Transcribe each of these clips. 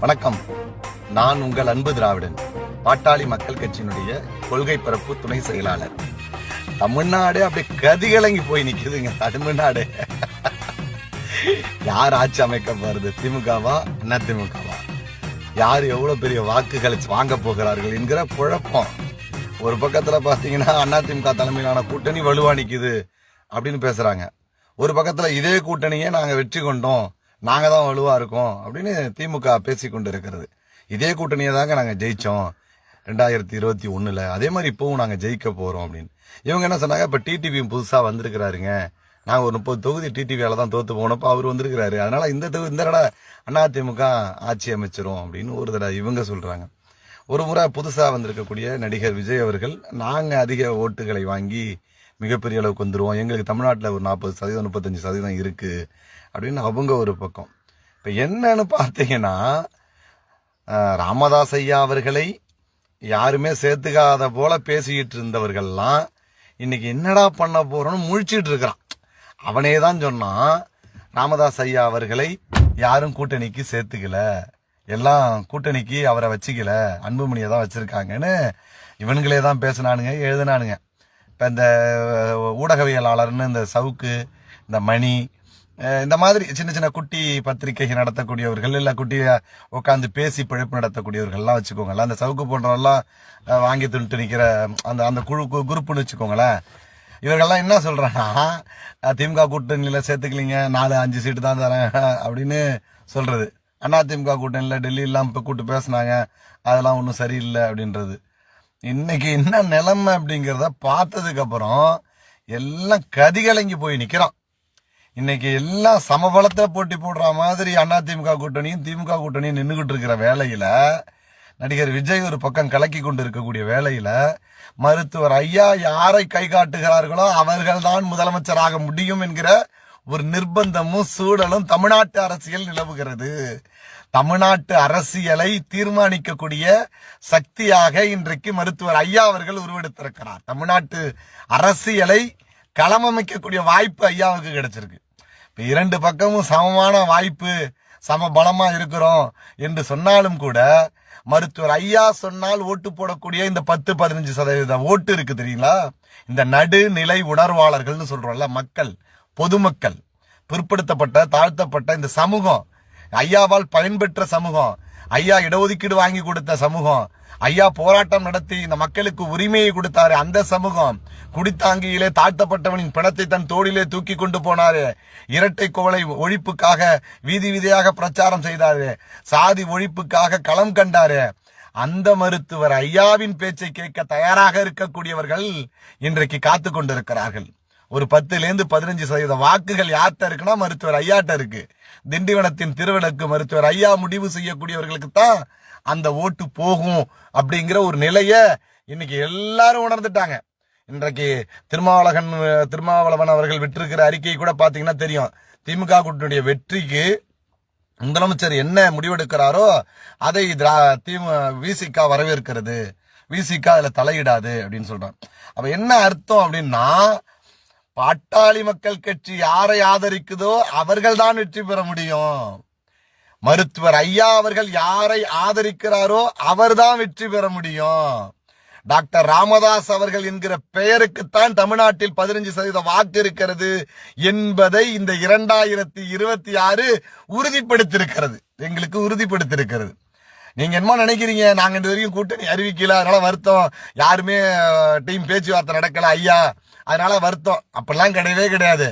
வணக்கம். நான் உங்கள் அன்பு திராவிடன் பாட்டாளி மக்கள் கட்சியினுடைய கொள்கை பரப்பு துணை செயலாளர். தமிழ்நாடு அப்படி கதிகலங்கி போய் நிக்குதுங்க தமிழ்நாடு. யார் ஆட்சி அமைக்க போறது திமுகவா என்ன திமுகவா? யார் எவ்வளவு பெரிய வாக்குகளை வாங்க போகிறார்கள் என்கிற குழப்பம். ஒரு பக்கத்துல பாத்தீங்கன்னா அதிமுக தலைமையிலான கூட்டணி வலுவா நிக்குது அப்படின்னு பேசுறாங்க. ஒரு பக்கத்துல இதே கூட்டணியே நாங்க வெற்றி கொண்டோம். நாங்க தான் வலுவா இருக்கோம் அப்படின்னு திமுக பேசிக்கொண்டு இருக்கிறது இதே கூட்டணியை தாங்க நாங்க ஜெயிச்சோம் ரெண்டாயிரத்தி இருபத்தி ஒண்ணுல. அதே மாதிரி இப்பவும் நாங்க ஜெயிக்க போறோம் அப்படின்னு. இவங்க என்ன சொன்னாங்க? இப்ப டிடிவி புதுசா வந்திருக்கிறாருங்க. நாங்க ஒரு முப்பது தொகுதி டிடிவியால தான் தோத்து போனப்ப அவர் வந்திருக்கிறாரு. அதனால இந்த தொகுதி இந்த தடவை அதிமுக ஆட்சி அமைச்சிரும் அப்படின்னு ஒரு தடவை இவங்க சொல்றாங்க. ஒரு முறை புதுசா வந்திருக்கக்கூடிய நடிகர் விஜய் அவர்கள் நாங்க அதிக ஓட்டுகளை வாங்கி மிகப்பெரிய அளவுக்கு வந்துருவோம். எங்களுக்கு தமிழ்நாட்டில் ஒரு நாற்பது சதவீதம் முப்பத்தஞ்சு சதவீதம் இருக்குது அப்படின்னு அவங்க ஒரு பக்கம். இப்போ என்னன்னு பார்த்தீங்கன்னா ராமதாஸ் ஐயா அவர்களை யாருமே சேர்த்துக்காத போல பேசிக்கிட்டு இருந்தவர்கள்லாம் இன்னைக்கு என்னடா பண்ண போறோம்னு முழிச்சிட்டு இருக்கிறான். அவனே தான் சொன்னான் ராமதாஸ் ஐயா அவர்களை யாரும் கூட்டணிக்கு சேர்த்துக்கல. எல்லாம் கூட்டணிக்கு அவரை வச்சுக்கல. அன்புமணியை தான் வச்சிருக்காங்கன்னு இவனுங்களே தான் பேசினானுங்க எழுதினானுங்க. இப்போ இந்த ஊடகவியலாளர்னு இந்த சவுக்கு இந்த மணி இந்த மாதிரி சின்ன சின்ன குட்டி பத்திரிகை நடத்தக்கூடியவர்கள் இல்லை குட்டியை உட்காந்து பேசி பிழைப்பு நடத்தக்கூடியவர்கள்லாம் வச்சுக்கோங்களேன். அந்த சவுக்கு போன்றவெல்லாம் வாங்கி தின்ட்டு நிற்கிற அந்த அந்த குழு கு- குரூப்புன்னு வச்சுக்கோங்களேன். இவர்கள்லாம் என்ன சொல்றாங்கன்னா திமுக கூட்டணியில் சேர்த்துக்கலீங்க நாலு அஞ்சு சீட்டு தான் தரேன் அப்படின்னு சொல்கிறது அண்ணா திமுக கூட்டணியில் டெல்லியெல்லாம் இப்போ கூட்டு பேசுனாங்க அதெல்லாம் ஒன்றும் சரியில்லை அப்படின்றது. இன்னைக்கு என்ன நிலைமை அப்படிங்கிறத பார்த்ததுக்கு அப்புறம் எல்லாம் கதிகலங்கி போய் நிற்கிறான் இன்னைக்கு எல்லாம் சமபலத்தில் போட்டி போடுற மாதிரி அண்ணா திமுக கூட்டணியும் திமுக கூட்டணியும் நின்றுக்கிட்டு இருக்கிற வேலையில் நடிகர் விஜய் ஒரு பக்கம் கலக்கி கொண்டு இருக்கக்கூடிய வேலையில் மருத்துவர் ஐயா யாரை கை காட்டுகிறார்களோ அவர்கள்தான் முதலமைச்சராக முடியும் என்கிற ஒரு நிர்பந்தமும் சூழலும் தமிழ்நாட்டு அரசியல் நிலவுகிறது. தமிழ்நாட்டு அரசியலை தீர்மானிக்கக்கூடிய சக்தியாக இன்றைக்கு மருத்துவர் ஐயா அவர்கள் உருவெடுத்திருக்கிறார். தமிழ்நாட்டு அரசியலை களமமைக்கக்கூடிய வாய்ப்பு ஐயாவுக்கு கிடைச்சிருக்கு. இப்போ இரண்டு பக்கமும் சமமான வாய்ப்பு சம பலமாக இருக்கிறோம் என்று சொன்னாலும் கூட மருத்துவர் ஐயா சொன்னால் ஓட்டு போடக்கூடிய இந்த பத்து பதினஞ்சு சதவீத ஓட்டு இருக்கு தெரியுங்களா? இந்த நடுநிலை உணர்வாளர்கள்னு சொல்றோம்ல மக்கள் பொதுமக்கள் பிற்படுத்தப்பட்ட தாழ்த்தப்பட்ட இந்த சமூகம் ஐயாவால் பயன்பெற்ற சமூகம். ஐயா இடஒதுக்கீடு வாங்கி கொடுத்த சமூகம். ஐயா போராட்டம் நடத்தி இந்த மக்களுக்கு உரிமையை கொடுத்தாரு அந்த சமூகம். குடித்தாங்கியிலே தாழ்த்தப்பட்டவனின் பிணத்தை தன் தோளிலே தூக்கி கொண்டு போனாரு. இரட்டை குவளை ஒழிப்புக்காக வீதி வீதியாக பிரச்சாரம் செய்தாரு. சாதி ஒழிப்புக்காக களம் கண்டாரு. அந்த மருத்துவர் ஐயாவின் பேச்சை கேட்க தயாராக இருக்கக்கூடியவர்கள் இன்றைக்கு காத்து கொண்டிருக்கிறார்கள். ஒரு பத்துலேருந்து பதினஞ்சு சதவீத வாக்குகள் யார்கிட்ட இருக்குன்னா மருத்துவர் ஐயாட்ட இருக்கு. திண்டிவனத்தின் திருவிளக்கு மருத்துவர் ஐயா முடிவு செய்யக்கூடியவர்களுக்கு தான் அந்த ஓட்டு போகும் அப்படிங்கிற ஒரு நிலையை இன்னைக்கு எல்லாரும் உணர்ந்துட்டாங்க. இன்றைக்கு திருமாவளகன் திருமாவளவன் அவர்கள் விட்டிருக்கிற அறிக்கை கூட பார்த்தீங்கன்னா தெரியும். திமுக கூட்டணியுடைய வெற்றிக்கு முதலமைச்சர் என்ன முடிவெடுக்கிறாரோ அதை திரா திமு விசிகா வரவேற்கிறது. விசிகா அதில் தலையிடாது அப்படின்னு சொல்கிறான் அப்போ என்ன அர்த்தம் அப்படின்னா பாட்டாளி மக்கள் கட்சி யாரை ஆதரிக்குதோ அவர்கள் தான் வெற்றி பெற முடியும். மருத்துவர் ஐயா அவர்கள் யாரை ஆதரிக்கிறாரோ அவர்தான் வெற்றி பெற முடியும். டாக்டர் ராமதாஸ் அவர்கள் என்கிற பெயருக்குத்தான் தமிழ்நாட்டில் பதினஞ்சு சதவீத வாக்கு இருக்கிறது என்பதை இந்த இரண்டாயிரத்தி இருபத்தி ஆறு உறுதிப்படுத்திருக்கிறது எங்களுக்கு உறுதிப்படுத்திருக்கிறது நீங்க என்ன நினைக்கிறீங்க நாங்க இந்த வரைக்கும் கூட்டணி அறிவிக்கல அதனால வருத்தம். யாருமே டீம் பேச்சுவார்த்தை நடக்கல ஐயா. அதனால வருத்தம். அப்படிலாம் கிடையவே கிடையாது.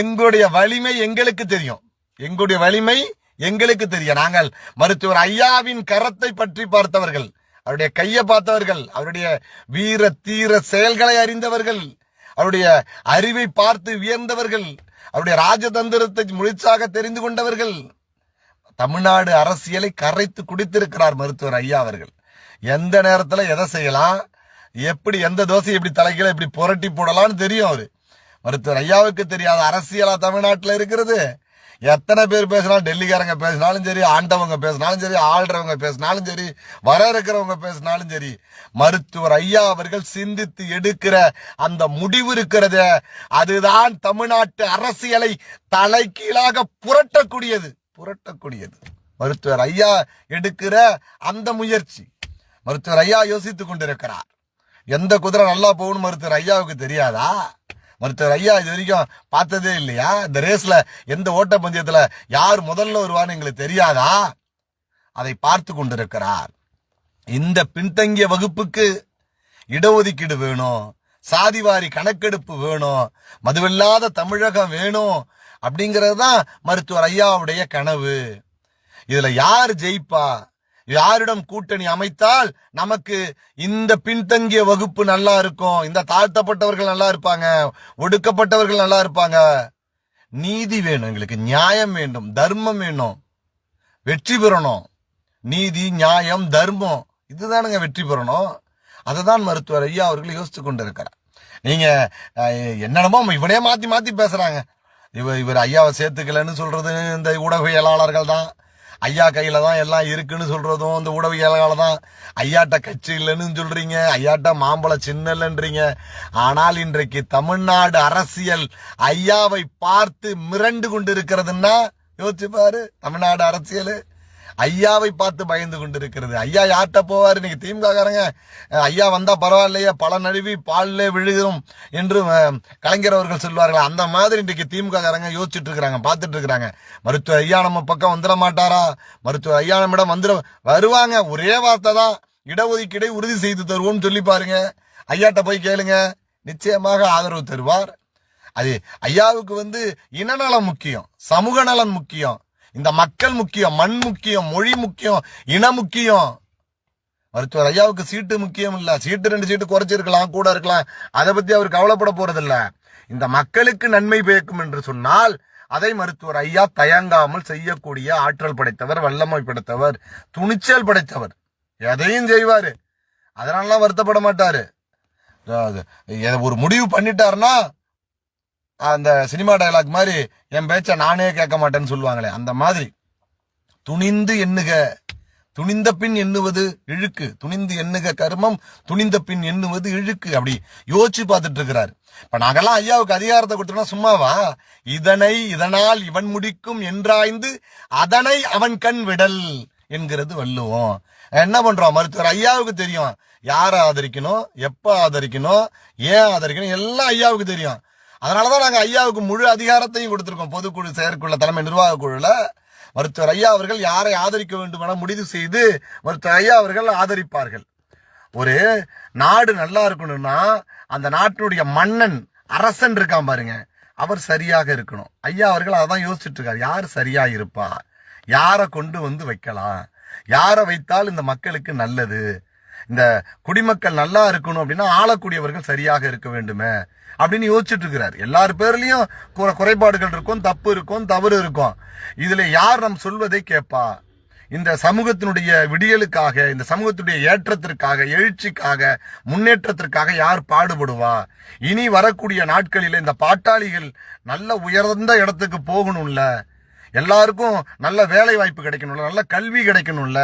எங்களுடைய வலிமை எங்களுக்கு தெரியும். எங்களுடைய வலிமை எங்களுக்கு தெரியும். நாங்கள் மருத்துவர் ஐயாவின் கரத்தை பற்றி பார்த்தவர்கள் அவருடைய கையை பார்த்தவர்கள் அவருடைய வீர தீர செயல்களை அறிந்தவர்கள் அவருடைய அறிவை பார்த்து வியந்தவர்கள் அவருடைய ராஜதந்திரத்தை முழுச்சாக தெரிந்து கொண்டவர்கள். தமிழ்நாடு அரசியலை கரைத்து குடித்திருக்கிறார் மருத்துவர் ஐயா அவர்கள். எந்த நேரத்தில் எதை செய்யலாம்? எப்படி எந்த தோசை எப்படி தலைக்கீழ இப்படி புரட்டி போடலாம்னு தெரியும் அவரு. மருத்துவர் ஐயாவுக்கு தெரியாத அரசியலா தமிழ்நாட்டில் இருக்கிறது. எத்தனை பேர் பேசினாலும் டெல்லிக்காரங்க பேசினாலும் சரி ஆண்டவங்க பேசினாலும் சரி ஆள்றவங்க பேசினாலும் சரி வர இருக்கிறவங்க பேசினாலும் சரி மருத்துவர் ஐயா அவர்கள் சிந்தித்து எடுக்கிற அந்த முடிவு இருக்கிறத அதுதான் தமிழ்நாட்டு அரசியலை தலைகீழாக புரட்டக்கூடியது. புரட்டக்கூடியது. மருத்துவர் ஐயா எடுக்கிற அந்த முயற்சி. மருத்துவர் ஐயா யோசித்துக் கொண்டிருக்கிறார். எந்த குதிரை நல்லா போகணும் மருத்துவர் ஐயாவுக்கு தெரியாதா? மருத்துவர் ஐயா இது வரைக்கும் பார்த்ததே இல்லையா? இந்த ரேஸ்ல எந்த ஓட்ட பந்தயத்துல யார் முதல்ல வருவான்னு எங்களுக்கு தெரியாதா? அதை பார்த்து கொண்டிருக்கிறார். இந்த பின்தங்கிய வகுப்புக்கு இடஒதுக்கீடு வேணும் சாதிவாரி கணக்கெடுப்பு வேணும் மதுவில்லாத தமிழகம் வேணும் அப்படிங்கிறது தான் மருத்துவர் ஐயாவுடைய கனவு. இதுல யார் ஜெயிப்பா? யாரிடம் கூட்டணி அமைத்தால் நமக்கு இந்த பின்தங்கிய வகுப்பு நல்லா இருக்கும். இந்த தாழ்த்தப்பட்டவர்கள் நல்லா இருப்பாங்க. ஒடுக்கப்பட்டவர்கள் நல்லா இருப்பாங்க. நீதி வேணும் எங்களுக்கு. நியாயம் வேண்டும். தர்மம் வேணும். வெற்றி பெறணும். நீதி நியாயம் தர்மம். இதுதானுங்க வெற்றி பெறணும். அதை தான் மருத்துவர் ஐயா அவர்கள் யோசித்து கொண்டிருக்கிறார். நீங்க என்னென்னமோ இவனே மாத்தி மாத்தி பேசுறாங்க. இவர் இவர் ஐயாவை சேர்த்துக்கலன்னு சொல்றது இந்த ஊடகவியலாளர்கள் தான். ஐயா கையில தான் எல்லாம் இருக்குன்னு சொல்றதும் இந்த ஊடகவியலாளர் தான். ஐயாட்ட கட்சி இல்லைன்னு சொல்றீங்க ஐயாட்ட மாம்பழ சின்ன இல்லைன்றீங்க. ஆனால் இன்றைக்கு தமிழ்நாடு அரசியல் ஐயாவை பார்த்து மிரண்டு கொண்டு இருக்கிறதுன்னா யோசிச்சு பாரு தமிழ்நாடு அரசியல். ஐயாவை பார்த்து பயந்து கொண்டிருக்கிறது. ஐயா யார்கிட்ட போவார்? இன்னைக்கு திமுக காரங்க ஐயா வந்தால் பரவாயில்லையா பல நழுவி பால்ல விழுகும் என்று கலைஞர் அவர்கள் சொல்வார்கள். அந்த மாதிரி இன்றைக்கு திமுக காரங்க யோசிச்சுட்டு இருக்கிறாங்க பார்த்துட்டு இருக்கிறாங்க மருத்துவ ஐயா நம்ம பக்கம் வந்துட மாட்டாரா? மருத்துவ ஐயா நம்மிடம் வந்துட வருவாங்க. ஒரே வார்த்தை தான் இடஒதுக்கீடை உறுதி செய்து தருவோம்னு சொல்லி பாருங்க. ஐயாட்ட போய் கேளுங்க. நிச்சயமாக ஆதரவு தருவார். அது ஐயாவுக்கு வந்து இனநலம் முக்கியம் சமூக நலன் முக்கியம். இந்த மக்கள் முக்கியம் மண் முக்கியம் மொழி முக்கியம் இன முக்கியம். மருத்துவர் ஐயாவுக்கு சீட்டு முக்கியம் இல்ல. சீட்டு ரெண்டு சீட்டு குறைச்சிருக்கலாம் கூட இருக்கலாம். அதை பத்தி அவர் கவலைப்பட போறதில்ல. இந்த மக்களுக்கு நன்மை பயக்கும் என்று சொன்னால் அதை மருத்துவர் ஐயா தயங்காமல் செய்யக்கூடிய ஆற்றல் படைத்தவர் வல்லமை படைத்தவர் துணிச்சல் படைத்தவர். எதையும் செய்வாரு. அதனாலலாம் வருத்தப்பட மாட்டாரு. ஒரு முடிவு பண்ணிட்டாருன்னா அந்த சினிமா டயலாக் மாதிரி என் பேச்ச நானே கேட்க மாட்டேன்னு சொல்லுவாங்களே அந்த மாதிரி. துணிந்து எண்ணுக துணிந்த பின் எண்ணுவது இழுக்கு. துணிந்து எண்ணுக கர்மம் துணிந்த பின் எண்ணுவது இழுக்கு அப்படி யோசிச்சு பார்த்துட்டு இருக்கிறாரு. இப்ப நாங்கெல்லாம் ஐயாவுக்கு அதிகாரத்தை கொடுத்தோம்னா சும்மாவா? இதனை இதனால் இவன் முடிக்கும் என்றாய்ந்து அதனை அவன் கண் விடல் என்கிறது வள்ளுவோம். என்ன பண்றோம்? மருத்துவர் ஐயாவுக்கு தெரியும். யாரை ஆதரிக்கணும்? எப்ப ஆதரிக்கணும்? ஏன் ஆதரிக்கணும்? எல்லாம் ஐயாவுக்கு தெரியும். அதனாலதான் நாங்கள் ஐயாவுக்கு முழு அதிகாரத்தையும் கொடுத்துருக்கோம். பொதுக்குழு செயற்குழு தலைமை நிர்வாக குழுல மருத்துவர் ஐயா அவர்கள் யாரை ஆதரிக்க வேண்டும் என முடிவு செய்து மருத்துவர் ஐயா அவர்கள் ஆதரிப்பார்கள். ஒரு நாடு நல்லா இருக்கணும்னா அந்த நாட்டினுடைய மன்னன் அரசன் இருக்கான் பாருங்க. அவர் சரியாக இருக்கணும். ஐயா அவர்கள் அதான் யோசிச்சுட்டு இருக்காரு. யார் சரியா இருப்பா? யாரை கொண்டு வந்து வைக்கலாம்? யாரை வைத்தால் இந்த மக்களுக்கு நல்லது? இந்த குடிமக்கள் நல்லா இருக்கணும் அப்படின்னா ஆளக்கூடியவர்கள் சரியாக இருக்க வேண்டுமே அப்படின்னு யோசிச்சுட்டு இருக்கிறார். எல்லார் பேர்லயும் குறைபாடுகள் இருக்கும் தப்பு இருக்கும் தவறு இருக்கும். இதுல யார் நம் சொல்வதை கேட்பா? இந்த சமூகத்தினுடைய விடியலுக்காக இந்த சமூகத்துடைய ஏற்றத்திற்காக எழுச்சிக்காக முன்னேற்றத்திற்காக யார் பாடுபடுவா? இனி வரக்கூடிய நாட்களில் இந்த பாட்டாளிகள் நல்ல உயர்ந்த இடத்துக்கு போகணும்ல. எல்லாருக்கும் நல்ல வேலை வாய்ப்பு கிடைக்கணும்ல நல்ல கல்வி கிடைக்கணும்ல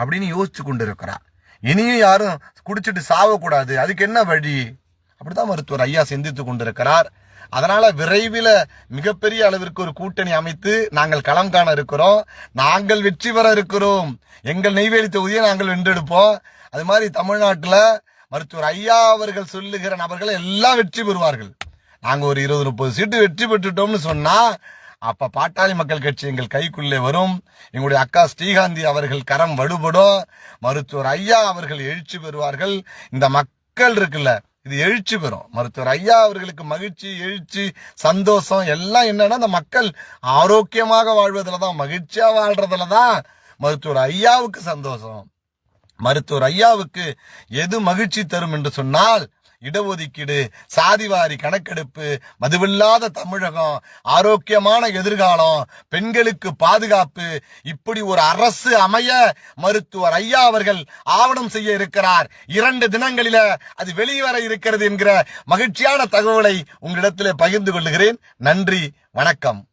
அப்படின்னு யோசிச்சு கொண்டு இருக்கிறார் இனியும் யாரும் குடிச்சிட்டு சாவக்கூடாது. அதுக்கு என்ன வழி? அப்படிதான் மருத்துவர் ஐயா சிந்தித்து கொண்டிருக்கிறார். அதனால விரைவில் மிகப்பெரிய அளவிற்கு ஒரு கூட்டணி அமைத்து நாங்கள் களம் காண இருக்கிறோம். நாங்கள் வெற்றி பெற இருக்கிறோம். எங்கள் நெய்வேலி தொகுதியை நாங்கள் வென்றெடுப்போம். அது மாதிரி தமிழ்நாட்டில் மருத்துவர் ஐயா அவர்கள் சொல்லுகிற நபர்கள் எல்லாம் வெற்றி பெறுவார்கள். நாங்கள் ஒரு இருபது முப்பது சீட்டு வெற்றி பெற்றுட்டோம்னு சொன்னால் அப்ப பாட்டாளி மக்கள் கட்சி எங்கள் கைக்குள்ளே வரும். எங்களுடைய அக்கா ஸ்ரீகாந்தி அவர்கள் கரம் வலுபடும் மருத்துவர் ஐயா அவர்கள் எழுச்சி பெறுவார்கள். இந்த மக்கள் இருக்குல்ல இது எழுச்சி பெறும். மருத்துவர் ஐயா அவர்களுக்கு மகிழ்ச்சி எழுச்சி சந்தோஷம் எல்லாம் என்னன்னா இந்த மக்கள் ஆரோக்கியமாக வாழ்வதில் தான் மகிழ்ச்சியா வாழ்றதுல தான் மருத்துவர் ஐயாவுக்கு சந்தோஷம். மருத்துவர் ஐயாவுக்கு எது மகிழ்ச்சி தரும் என்று சொன்னால் இடஒதுக்கீடு சாதிவாரி கணக்கெடுப்பு மதுவில்லாத தமிழகம் ஆரோக்கியமான எதிர்காலம் பெண்களுக்கு பாதுகாப்பு இப்படி ஒரு அரசு அமைய மருத்துவர் ஐயா அவர்கள் ஆவணம் செய்ய இருக்கிறார். இரண்டு தினங்களில அது வெளிவர இருக்கிறது என்கிற மகிழ்ச்சியான தகவலை உங்களிடத்திலே பகிர்ந்து கொள்ளுகிறேன். நன்றி வணக்கம்.